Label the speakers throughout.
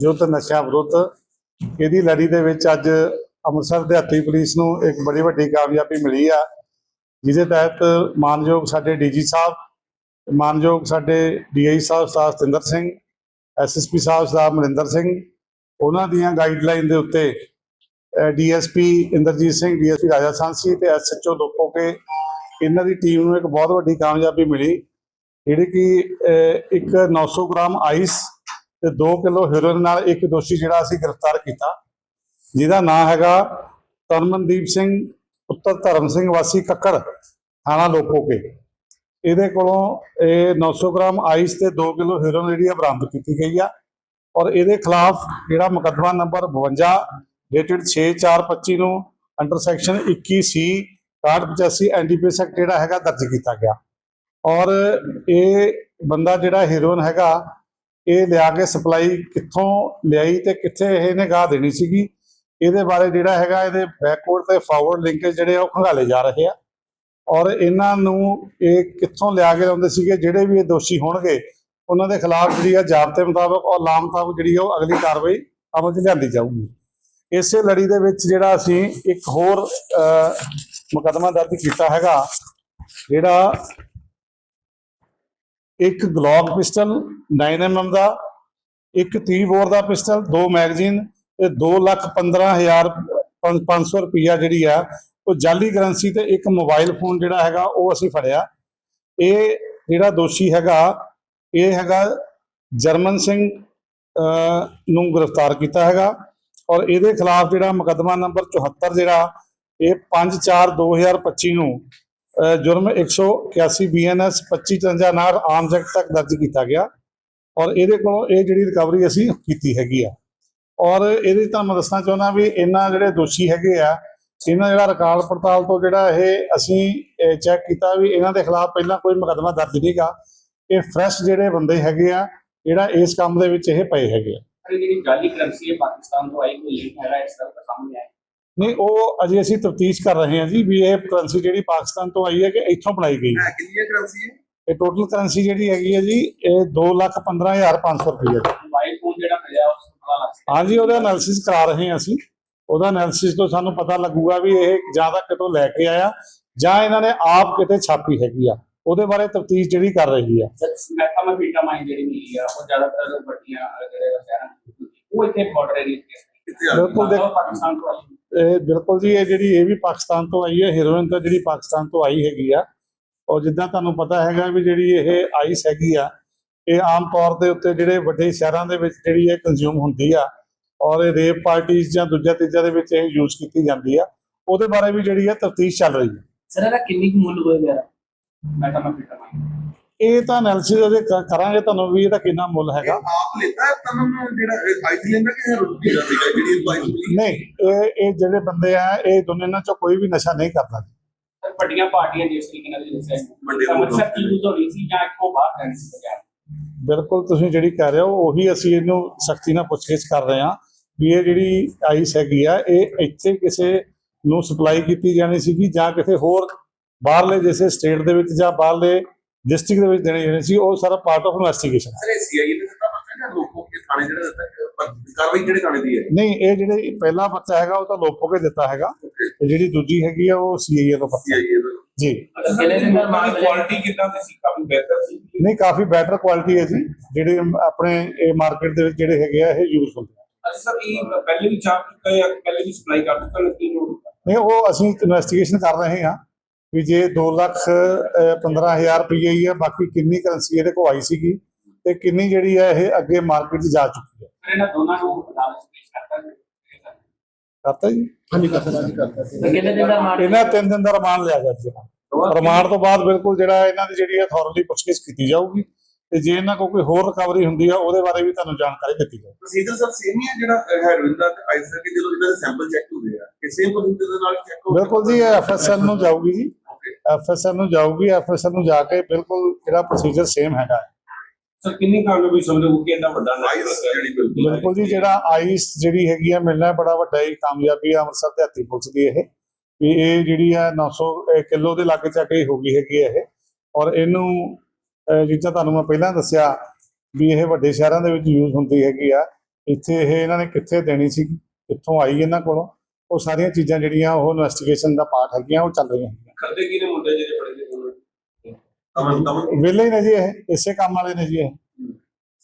Speaker 1: ਯੁੱਧ ਨਸ਼ਾ ਵਿਰੁੱਧ ਇਹਦੀ ਲੜੀ ਦੇ ਵਿੱਚ ਅੱਜ ਅੰਮ੍ਰਿਤਸਰ ਦਿਹਾਤੀ ਪੁਲਿਸ ਨੂੰ ਇੱਕ ਬੜੀ ਵੱਡੀ ਕਾਮਯਾਬੀ ਮਿਲੀ ਆ ਜਿਹਦੇ ਤਹਿਤ ਮਾਨਯੋਗ ਸਾਡੇ ਡੀਜੀ ਸਾਹਿਬ ਮਾਨਯੋਗ ਸਾਡੇ ਡੀਆਈ ਸਾਹਿਬ ਸਰਦਾਰ ਸਤਿੰਦਰ ਸਿੰਘ ਐਸਐਸਪੀ ਸਾਹਿਬ ਸਰਦਾਰ ਮਨਿੰਦਰ ਸਿੰਘ ਉਹਨਾਂ ਦੀਆਂ ਗਾਈਡਲਾਈਨ ਦੇ ਉੱਤੇ ਡੀਐਸਪੀ ਇੰਦਰਜੀਤ ਸਿੰਘ ਡੀਐਸਪੀ ਰਾਜਾ ਸਾਂਸੀ ਤੇ ਐਸਐਚਓ ਲੋਪੋਕੇ ਇਹਨਾਂ ਦੀ ਟੀਮ ਨੂੰ ਇੱਕ ਬਹੁਤ ਵੱਡੀ ਕਾਮਯਾਬੀ ਮਿਲੀ ਜਿਹੜੀ ਕਿ ਅਹ, ਇੱਕ 900 ਗ੍ਰਾਮ ਆਈਸ ਤੇ 2 ਕਿਲੋ ਹੈਰੋਇਨ ਨਾਲ ਇੱਕ ਦੋਸ਼ੀ ਜਿਹੜਾ ਅਸੀਂ ਗ੍ਰਿਫਤਾਰ ਕੀਤਾ, ਜਿਹਦਾ ਨਾਮ ਹੈਗਾ ਤਰਮਨਦੀਪ ਸਿੰਘ, ਪੁੱਤਰ ਧਰਮ ਸਿੰਘ, ਵਾਸੀ ਕੱਕੜ, ਥਾਣਾ ਲੋਪੋਕੇ ਇਹਦੇ ਕੋਲੋਂ ਇਹ 900 ਗ੍ਰਾਮ ਆਈਸ ਤੇ 2 ਕਿਲੋ ਹੈਰੋਇਨ ਜਿਹੜੀ ਆ ਬਰਾਮਦ ਕੀਤੀ ਗਈ ਆ ਔਰ ਇਹਦੇ ਖਿਲਾਫ ਜਿਹੜਾ ਮੁਕੱਦਮਾ ਨੰਬਰ 52 ਡੇਟਡ 6425 ਨੂੰ under section 21 C 65 NDPS act ਜਿਹੜਾ ਹੈਗਾ ਦਰਜ ਕੀਤਾ ਗਿਆ। ਔਰ ਇਹ ਬੰਦਾ ਜਿਹੜਾ ਹੀਰੋਇਨ ਹੈਗਾ ਇਹ ਲਿਆ ਕੇ ਸਪਲਾਈ ਕਿੱਥੋਂ ਲਿਆਈ ਤੇ ਕਿੱਥੇ ਇਹਨੇ ਗਾਹ ਦੇਣੀ ਸੀਗੀ। ਇਹਦੇ ਬਾਰੇ ਜਿਹੜਾ ਹੈਗਾ ਇਹਦੇ ਬੈਕਵਰਡ ਤੇ ਫਾਰਵਰਡ ਲਿੰਕੇਜ ਜਿਹੜੇ ਆ ਉਹ ਖੰਗਾਲੇ ਜਾ ਰਹੇ ਆ। ਔਰ ਇਹਨਾਂ ਨੂੰ ਇਹ ਕਿੱਥੋਂ ਲਿਆ ਕੇ ਲਾਉਂਦੇ ਸੀਗੇ ਜਿਹੜੇ ਵੀ ਇਹ ਦੋਸ਼ੀ ਹੋਣਗੇ ਉਹਨਾਂ ਦੇ ਖਿਲਾਫ ਜਿਹੜੀ ਆ ਜ਼ਾਬਤੇ ਮੁਤਾਬਕ ਔਰ ਲਾਮ ਮੁਤਾਬਕ ਜਿਹੜੀ ਆ ਉਹ ਅਗਲੀ ਕਾਰਵਾਈ ਅਮਲ 'ਚ ਲਿਆਂਦੀ ਜਾਊਗੀ। ਇਸੇ ਲੜੀ ਦੇ ਵਿੱਚ ਜਿਹੜਾ ਅਸੀਂ ਇੱਕ ਹੋਰ ਅਹ, ਮੁਕੱਦਮਾ ਦਰਜ ਕੀਤਾ ਹੈਗਾ ਜਿਹੜਾ ਇੱਕ ਗਲੌਕ ਪਿਸਟਲ 9mm ਦਾ, ਇੱਕ 30 ਬੋਰ ਦਾ ਪਿਸਟਲ ਦੋ ਮੈਗਜ਼ੀਨ ਤੇ 2 ਲੱਖ 15000 500 ਰੁਪਈਆ ਜਿਹੜੀ ਆ, ਉਹ ਜਾਲੀ ਕਰੰਸੀ ਤੇ ਇੱਕ ਮੋਬਾਈਲ ਫੋਨ ਜਿਹੜਾ ਹੈਗਾ, ਉਹ ਅਸੀਂ ਫੜਿਆ। ਇਹ ਜਿਹੜਾ ਦੋਸ਼ੀ ਹੈਗਾ, ਇਹ ਹੈਗਾ ਜਰਮਨ ਸਿੰਘ ਨੂੰ ਗ੍ਰਿਫਤਾਰ ਕੀਤਾ ਹੈਗਾ ਔਰ ਇਹਦੇ ਖਿਲਾਫ ਜਿਹੜਾ ਮੁਕੱਦਮਾ ਨੰਬਰ 74 ਜਿਹੜਾ, ਇਹ 5/4/2025 ਨੂੰ ਜੁਰਮ 181 ਬੀਐਨਐਸ 2553 ਨਾਲ ਆਰਮਸ ਐਕਟ ਤੱਕ ਦਰਜ ਕੀਤਾ ਗਿਆ ਔਰ ਇਹਦੇ ਕੋਲੋਂ ਇਹ ਜਿਹੜੀ ਰਿਕਵਰੀ ਅਸੀਂ ਕੀਤੀ ਹੈਗੀ ਆ। ਔਰ ਇਹਦੇ ਤੁਹਾਨੂੰ ਦੱਸਣਾ ਚਾਹੁੰਦਾ ਵੀ ਇਹਨਾਂ ਜਿਹੜੇ ਦੋਸ਼ੀ ਹੈਗੇ ਆ, ਇਹਨਾਂ ਜਿਹੜਾ ਰਿਕਾਰਡ ਪੜਤਾਲ ਤੋਂ ਜਿਹੜਾ ਇਹ ਅਸੀਂ ਚੈੱਕ ਕੀਤਾ ਵੀ ਇਹਨਾਂ ਦੇ ਖਿਲਾਫ ਪਹਿਲਾਂ ਕੋਈ ਮੁਕੱਦਮਾ ਦਰਜ ਨਹੀਂਗਾ ਇਹ ਫਰੈਸ਼ ਜਿਹੜੇ ਬੰਦੇ ਹੈਗੇ ਆ, ਜਿਹੜਾ ਇਸ ਕੰਮ ਦੇ ਵਿੱਚ ਇਹ ਪਏ ਹੈਗੇ ਆ।
Speaker 2: ਜਿਹੜੀ ਜਾਲੀ ਕਰੰਸੀ ਹੈ ਪਾਕਿਸਤਾਨ ਤੋਂ ਆਈ ਕੋਈ ਲਿੰਕ ਹੈਗਾ, ਇਸ ਤਰ੍ਹਾਂ ਦਾ ਸਾਹਮਣੇ ਆਇਆ।
Speaker 1: ਨਹੀਂ ਉਹ ਅਜੇ ਅਸੀਂ ਤਫਤੀਸ਼ ਕਰ ਰਹੇ ਹਾਂ ਜੀ ਵੀ ਇਹ ਕਰੰਸੀ ਜਿਹੜੀ ਪਾਕਿਸਤਾਨ ਤੋਂ ਆਈ ਹੈ ਕਿ ਇੱਥੋਂ ਬਣਾਈ ਗਈ ਹੈ।
Speaker 3: ਹੈ ਕਿੰਨੀ ਕਰੰਸੀ ਹੈ?
Speaker 1: ਇਹ ਟੋਟਲ ਕਰੰਸੀ ਜਿਹੜੀ ਹੈਗੀ ਹੈ ਜੀ ਇਹ 215500 ਰੁਪਏ ਦੀ
Speaker 2: ਮੋਬਾਈਲ ਫੋਨ ਜਿਹੜਾ ਮਿਲਿਆ ਉਸ ਤੋਂ ਪਤਾ ਲੱਗ ਸਕਦਾ
Speaker 1: ਹਾਂਜੀ ਉਹਦਾ ਐਨਾਲਿਸਿਸ ਕਰਾ ਰਹੇ ਹਾਂ ਅਸੀਂ। ਉਹਦਾ ਐਨਾਲਿਸਿਸ ਤੋਂ ਸਾਨੂੰ ਪਤਾ ਲੱਗੂਗਾ ਵੀ ਇਹ ਜਾਂ ਤਾਂ ਕਿਤੋਂ ਲੈ ਕੇ ਆਇਆ ਜਾਂ ਇਹਨਾਂ ਨੇ ਆਪ ਕਿਤੇ ਛਾਪੀ ਹੈਗੀ ਆ। ਉਹਦੇ ਬਾਰੇ ਤਫਤੀਸ਼ ਜਿਹੜੀ ਕਰ ਰਹੀ ਆ।
Speaker 2: ਮੈਥਾ ਮੈਂ ਬੀਟਾ ਮਾਈਨ ਜਿਹੜੀ ਮਿਲੀ ਆ ਉਹ ਜ਼ਿਆਦਾਤਰ ਵੱਡੀਆਂ ਅਹ, ਜਿਹੜੇ ਸ਼ਹਿਰਾਂ ਵਿੱਚ ਹੁੰਦੀ ਹੈ। ਉਹ ਇੱਥੇ ਬਾਰਡਰ ਏਰੀਆ ਤੇ
Speaker 3: ਕਿੱਥੇ ਆ?
Speaker 1: ਬਿਲਕੁਲ
Speaker 2: ਪਾਕਿਸਤਾਨ ਤੋਂ ਆਈ
Speaker 1: ਇਹ ਬਿਲਕੁਲ ਜੀ, ਇਹ ਜਿਹੜੀ, ਇਹ ਵੀ ਪਾਕਿਸਤਾਨ ਤੋਂ ਆਈ ਹੈ ਹੀਰੋਇਨ ਤਾਂ ਜਿਹੜੀ ਪਾਕਿਸਤਾਨ ਤੋਂ ਆਈ ਹੈਗੀ ਆ। ਔਰ ਜਿੱਦਾਂ ਤੁਹਾਨੂੰ ਪਤਾ ਹੈਗਾ ਵੀ ਜਿਹੜੀ ਇਹ ਆਈਸ ਹੈਗੀ ਆ, ਇਹ ਆਮ ਤੌਰ ਦੇ ਉੱਤੇ ਜਿਹੜੇ ਵੱਡੇ ਸ਼ਹਿਰਾਂ ਦੇ ਵਿੱਚ ਜਿਹੜੀ ਇਹ ਕੰਜ਼ਿਊਮ ਹੁੰਦੀ ਆ, ਔਰ ਇਹ ਰੇਪ ਪਾਰਟੀਆਂ ਜਾਂ ਦੂਜਾ ਤੀਜਾ ਦੇ ਵਿੱਚ ਇਹ ਯੂਜ਼ ਕੀਤੀ ਜਾਂਦੀ ਆ। ਉਹਦੇ ਬਾਰੇ ਵੀ ਜਿਹੜੀ ਹੈ ਤਫਤੀਸ਼ ਚੱਲ ਰਹੀ ਹੈ
Speaker 2: ਸਰ ਇਹਦਾ ਕਿੰਨੀ ਕੁ ਮੁੱਲ ਹੋਏਗਾ? ਮੈਥਾ
Speaker 1: ਇਹ ਤਾਂ ਐਨਾਲਿਸਿਸ ਉਹਦੇ ਕ- ਕਰਾਂਗੇ ਤੁਹਾਨੂੰ ਵੀ ਇਹਦਾ ਕਿੰਨਾ ਮੁੱਲ ਹੈਗਾ।
Speaker 3: ਆਪ ਲੈਤਾ ਹੈ ਤਮਨ ਜਿਹੜਾ ਆਈਸ ਲੈਂਦਾ ਕਿ ਰੁਕੀ ਦਾ ਸੀਗਾ ਜਿਹੜੀ ਮਿਲੀ
Speaker 1: ਨਹੀਂ ਇਹ ਇਹ ਜਿਹੜੇ ਬੰਦੇ ਆ ਇਹ ਦੋਨੇ ਇਹਨਾਂ ਚੋਂ ਕੋਈ ਵੀ ਨਸ਼ਾ ਨਹੀਂ ਕਰਦਾ।
Speaker 2: ਸਰ ਵੱਡੀਆਂ ਪਾਰਟੀਆਂ ਜਿਸ ਤਰੀਕੇ ਨਾਲ ਦੱਸਿਆ
Speaker 3: ਵੱਡੇ ਲੋਕ।
Speaker 2: ਅੰਮ੍ਰਿਤਸਰ ਕੀ ਯੂਜ਼ ਹੋ ਰਹੀ ਸੀ ਜਾਂ ਇੱਥੋਂ ਬਾਹਰ ਰਹਿਣ ਸੀ ਪੰਜਾਬ
Speaker 1: ਬਿਲਕੁਲ ਤੁਸੀਂ ਜਿਹੜੀ ਕਹਿ ਰਹੇ ਹੋ ਉਹੀ ਅਸੀਂ ਇਹਨੂੰ ਸਖਤੀ ਨਾਲ ਪੁੱਛਗਿੱਛ ਕਰ ਰਹੇ ਹਾਂ ਵੀ ਇਹ ਜਿਹੜੀ ਆਈਸ ਹੈਗੀ ਆ ਇਹ ਇੱਥੇ ਕਿਸੇ ਨੂੰ ਸਪਲਾਈ ਕੀਤੀ ਜਾਣੀ ਸੀਗੀ ਜਾਂ ਕਿਸੇ ਹੋਰ ਬਾਹਰਲੇ ਜਿਸੇ ਸਟੇਟ ਦੇ ਵਿੱਚ ਜਾਂ ਬਾਹਰਲੇ ਡਿਸਟ੍ਰਿਕਟ ਦੇ ਵਿੱਚ ਦੇਣੀ ਜਾਣੀ ਸੀ ਉਹ ਸਾਰਾ part of investigation
Speaker 3: sir CIA ਨੇ ਦਿੱਤਾ ਪਤਾ ਹੈ ਲੋਕੋ ਕੇ ਥਾਣੇ ਜਿਹੜਾ ਦਿੱਤਾ ਕਾਰਵਾਈ ਕਿਹੜੇ ਥਾਣੇ ਦੀ ਹੈ?
Speaker 1: ਨਹੀਂ ਇਹ ਜਿਹੜੇ ਪਹਿਲਾ ਬੱਚਾ ਹੈਗਾ ਉਹ ਤਾਂ ਲੋਪੋ ਕੇ ਦਿੱਤਾ ਹੈਗਾ। ਤੇ ਜਿਹੜੀ ਦੂਜੀ ਹੈਗੀ ਆ ਉਹ ਸੀਆਈਏ ਤੋਂ ਪਤਾ
Speaker 3: ਸੀਆਈਏ ਦਾ
Speaker 1: ਜੀ?
Speaker 4: ਕੁਆਲਿਟੀ ਕਿੰਨਾ ਦੀ ਸੀ? ਕਾਫੀ ਬਿਹਤਰ ਸੀ।
Speaker 1: ਨਹੀਂ ਕਾਫੀ ਬੈਟਰ ਕੁਆਲਿਟੀ ਹੈ ਜੀ। ਜਿਹੜੇ ਆਪਣੇ ਇਹ ਮਾਰਕੀਟ ਦੇ ਵਿੱਚ ਜਿਹੜੇ ਹੈਗੇ ਆ ਇਹ ਯੂਜ਼ ਹੁੰਦੇ ਆ।
Speaker 4: ਅੱਛਾ ਸਰ ਇਹ ਪਹਿਲੇ ਵੀ ਚੁੱਕਾ ਹੈ ਪਹਿਲੇ ਵੀ ਸਪਲਾਈ ਕਰ ਚੁੱਕਾ ਨਕਲੀ ਨੂੰ
Speaker 1: ਨਹੀਂ ਉਹ ਅਸੀਂ ਇਨਵੈਸਟੀਗੇਸ਼ਨ ਕਰ ਰਹੇ ਹਾਂ। ਵੀ ਜੇ 2 ਲੱਖ ਅਹ, 15000 ਰੁਪਏ ਹੀ ਹੈ ਬਾਕੀ ਕਿੰਨੀ ਕਰੰਸੀ ਇਹਦੇ ਕੋਲ ਆਈ ਸੀਗੀ ਤੇ ਕਿੰਨੀ ਜਿਹੜੀ ਹੈ ਇਹ ਅੱਗੇ ਮਾਰਕੀਟ 'ਚ ਜਾ ਚੁੱਕੀ ਹੈ
Speaker 2: ਇਹਨਾਂ ਦੋਨਾਂ ਨੂੰ ਅਦਾਲਤ ਵਿੱਚ ਪੇਸ਼ ਕਰਤਾ
Speaker 1: ਕਰਤਾ ਜੀ?
Speaker 2: ਕਿੰਨੇ ਦਿਨ ਦਾ ਰਿਮਾਂਡ
Speaker 1: ਇਹਨਾਂ ਤਿੰਨ ਦਿਨ ਦਾ ਰਿਮਾਂਡ ਲਿਆ ਗਿਆ ਜੀ ਰਿਮਾਂਡ ਤੋਂ ਬਾਅਦ ਬਿਲਕੁਲ ਜਿਹੜਾ ਇਹਨਾਂ ਦੀ ਜਿਹੜੀ ਹੈ ਥੋਰਲੀ ਪੁੱਛਗਿੱਛ ਕੀਤੀ ਜਾਊਗੀ ਤੇ ਜੇ ਇਹਨਾਂ ਕੋਲ ਕੋਈ ਹੋਰ ਰਿਕਵਰੀ ਹੁੰਦੀ ਆ ਉਹਦੇ ਬਾਰੇ ਵੀ ਤੁਹਾਨੂੰ ਜਾਣਕਾਰੀ ਦਿੱਤੀ ਜਾਊਗੀ।
Speaker 3: ਪ੍ਰੋਸੀਜਰ ਸਰ ਸੇਮ ਹੀ ਹੈ ਜਿਹੜਾ ਹੈਰੋਇਨ ਦਾ ਤੇ ਆਈਸ ਦਾ ਕਿ ਜਦੋਂ ਇਹਨਾਂ ਦੇ ਸੈਂਪਲ ਚੈੱਕ ਹੁੰਦੇ ਆ ਕਿ ਸੇਮ ਪ੍ਰੋਸੀਜਰ ਦੇ ਨਾਲ ਚੈੱਕ ਹੋ
Speaker 1: ਬਿਲਕੁਲ ਜੀ ਇਹ ਐਫਐਸਐਲ ਨੂੰ ਜਾਊਗੀ ਜੀ। ਐਫਐਸਐਲ ਨੂੰ ਜਾਊਗੀ ਐਫਐਸਐਲ ਨੂੰ ਜਾ ਕੇ ਬਿਲਕੁਲ ਜਿਹੜਾ ਪ੍ਰੋਸੀਜਰ ਸੇਮ ਹੈਗਾ।
Speaker 4: ਸਰ ਕਿੰਨੀ ਕਾਮਯਾਬੀ ਸਮਝੋ ਕਿ ਇੰਨਾ ਵੱਡਾ
Speaker 3: ਆਈਸ ਜਿਹੜੀ ਬਿਲਕੁਲ
Speaker 1: ਬਿਲਕੁਲ ਜੀ ਜਿਹੜਾ ਆਈਸ ਜਿਹੜੀ ਹੈਗੀ ਆ ਮਿਲਣਾ ਬੜਾ ਵੱਡਾ ਹੀ ਕਾਮਯਾਬੀ ਆ ਅੰਮ੍ਰਿਤਸਰ ਦੇ ਹੱਥੀ ਪੁਲਿਸ ਦੀ ਇਹ। ਵੀ ਇਹ ਜਿਹੜੀ ਆ 900 ਕਿਲੋ ਦੇ ਲਾਗੇ ਚੱਕ ਹੀ ਹੋ ਗਈ ਹੈਗੀ ਇਹ। ਔਰ ਇਹਨੂੰ ਜਿੱਦਾਂ ਤੁਹਾਨੂੰ ਮੈਂ ਪਹਿਲਾਂ ਦੱਸਿਆ ਵੀ ਇਹ ਵੱਡੇ ਸ਼ਹਿਰਾਂ ਦੇ ਵਿੱਚ ਯੂਜ਼ ਹੁੰਦੀ ਹੈਗੀ ਆ। ਇੱਥੇ ਇਹ ਇਹਨਾਂ ਨੇ ਕਿੱਥੇ ਦੇਣੀ ਸੀ ਕਿੱਥੋਂ ਆਈ ਇਹਨਾਂ ਕੋਲੋਂ ਉਹ ਸਾਰੀਆਂ ਚੀਜ਼ਾਂ ਜਿਹੜੀਆਂ ਉਹ ਇਨਵੈਸਟੀਗੇਸ਼ਨ ਦਾ ਪਾਰਟ ਹੈਗੀਆਂ ਉਹ ਚੱਲ ਰਹੀਆਂ
Speaker 4: ਕਰਦੇ ਕੀ ਨੇ ਮੁੰਡੇ ਜਿਹੜੇ ਬੜੇ ਨੇ
Speaker 1: ਵਿਹਲੇ ਹੀ ਨੇ ਜੀ ਇਹ ਇਸੇ ਕੰਮ ਵਾਲੇ ਨੇ ਜੀ ਇਹ।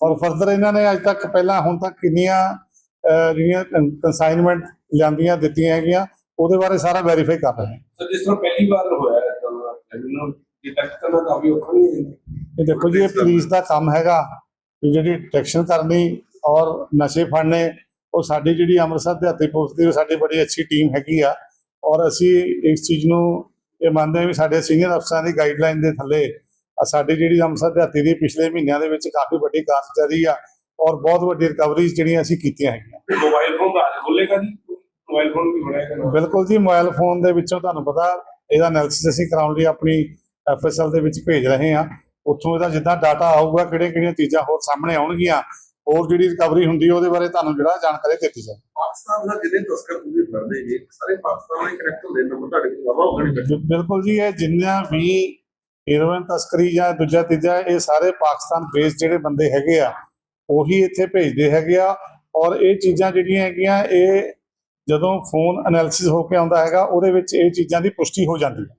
Speaker 1: ਔਰ ਫਰਦਰ ਇਹਨਾਂ ਨੇ ਅੱਜ ਤੱਕ ਪਹਿਲਾਂ ਹੁਣ ਤੱਕ ਕਿੰਨੀਆਂ ਜਿਹੜੀਆਂ ਕੰਸਾਈਨਮੈਂਟ ਲਿਆਂਦੀਆਂ ਦਿੱਤੀਆਂ ਹੈਗੀਆਂ ਉਹਦੇ ਬਾਰੇ ਸਾਰਾ ਵੈਰੀਫਾਈ ਕਰ ਰਹੇ ਹਾਂ
Speaker 4: ਸਰ ਜਿਸ ਤਰ੍ਹਾਂ ਪਹਿਲੀ ਵਾਰ ਹੋਇਆ ਹੈ ਤੁਹਾਨੂੰ ਇਹਨੂੰ ਡਿਟੈਕਟ ਕਰਨਾ ਕਾਫੀ ਔਖਾ ਨਹੀਂ ਹੈ।
Speaker 1: ਇਹ ਦੇਖੋ ਜੀ ਇਹ ਪੁਲਿਸ ਦਾ ਕੰਮ ਹੈਗਾ ਕਿ ਜਿਹੜੀ ਡਿਟੈਕਸ਼ਨ ਕਰਨੀ ਔਰ ਨਸ਼ੇ ਫੜਨੇ ਉਹ ਸਾਡੀ ਜਿਹੜੀ ਅੰਮ੍ਰਿਤਸਰ ਦਿਹਾਤੀ ਪੁਲਿਸ ਦੀ ਸਾਡੀ ਬੜੀ ਅੱਛੀ ਟੀਮ ਹੈਗੀ ਆ। ਔਰ ਅਸੀਂ ਇਸ ਚੀਜ਼ ਨੂੰ ਇਹ ਮੰਨਦੇ ਹਾਂ ਵੀ ਸਾਡੇ ਸੀਨੀਅਰ ਅਫਸਰਾਂ ਦੀ ਗਾਈਡਲਾਈਨ ਦੇ ਥੱਲੇ ਆ ਸਾਡੀ ਜਿਹੜੀ ਅੰਮ੍ਰਿਤਸਰ ਦਿਹਾਤੀ ਦੀ ਪਿਛਲੇ ਮਹੀਨਿਆਂ ਦੇ ਵਿੱਚ ਕਾਫੀ ਵੱਡੀ ਕਾਰਜਕਾਰੀ ਆ ਔਰ ਬਹੁਤ ਵੱਡੀ ਰਿਕਵਰੀਜ਼ ਜਿਹੜੀਆਂ ਅਸੀਂ ਕੀਤੀਆਂ ਹੈਗੀਆਂ।
Speaker 4: ਮੋਬਾਈਲ ਫੋਨ ਦਾ ਖੋਲੇਗਾ ਜੀ? ਮੋਬਾਈਲ ਫੋਨ ਵੀ ਬਣਾਏਗਾ
Speaker 1: ਬਿਲਕੁਲ ਜੀ ਮੋਬਾਈਲ ਫੋਨ ਦੇ ਵਿੱਚੋਂ ਤੁਹਾਨੂੰ ਪਤਾ ਇਹਦਾ ਐਨਾਲਿਸਿਸ ਅਸੀਂ ਕਰਾਉਣ ਲਈ ਆਪਣੀ ਐਫਐਸਐਲ ਦੇ ਵਿੱਚ ਭੇਜ ਰਹੇ ਹਾਂ। ਉੱਥੋਂ ਇਹਦਾ ਜਿੱਦਾਂ ਡਾਟਾ ਆਊਗਾ ਕਿਹੜੀਆਂ ਕਿਹੜੀਆਂ ਚੀਜ਼ਾਂ ਹੋਰ ਸਾਹਮਣੇ ਆਉਣਗੀਆਂ ਹੋਰ ਜਿਹੜੀ ਰਿਕਵਰੀ ਹੁੰਦੀ ਉਹਦੇ ਬਾਰੇ ਤੁਹਾਨੂੰ ਜਿਹੜਾ ਜਾਣਕਾਰੀ ਦਿੱਤੀ ਜਾਵੇ।
Speaker 3: ਪਾਕਿਸਤਾਨ ਦਾ ਜਿਹਨੇ ਤਸਕਰ ਤੁਸੀਂ ਫੜਦੇ ਜੀ ਸਾਰੇ ਪਾਕਿਸਤਾਨ ਵਾਲੇ ਕਰੈਕਟ ਹੁੰਦੇ ਨੇ ਨੰਬਰ ਤੁਹਾਡੇ ਕੋਲ ਵਾਵਾ ਹੋਣੀ
Speaker 1: ਬਿ- ਬਿਲਕੁਲ ਜੀ ਇਹ ਜਿੰਨਾ ਵੀ ਹੀਰੋਇਨ ਤਸਕਰੀ ਜਾਂ ਦੂਜਾ ਤੀਜਾ ਇਹ ਸਾਰੇ ਪਾਕਿਸਤਾਨ ਬੇਸ ਜਿਹੜੇ ਬੰਦੇ ਹੈਗੇ ਆ ਉਹੀ ਇੱਥੇ ਭੇਜਦੇ ਹੈਗੇ ਆ। ਔਰ ਇਹ ਚੀਜ਼ਾਂ ਜਿਹੜੀਆਂ ਹੈਗੀਆਂ ਇਹ ਜਦੋਂ ਫੋਨ ਐਨਾਲਿਸਿਸ ਹੋ ਕੇ ਆਉਂਦਾ ਹੈਗਾ ਉਹਦੇ ਵਿੱਚ ਇਹ ਚੀਜ਼ਾਂ ਦੀ ਪੁਸ਼ਟੀ ਹੋ ਜਾਂਦੀ ਹੈ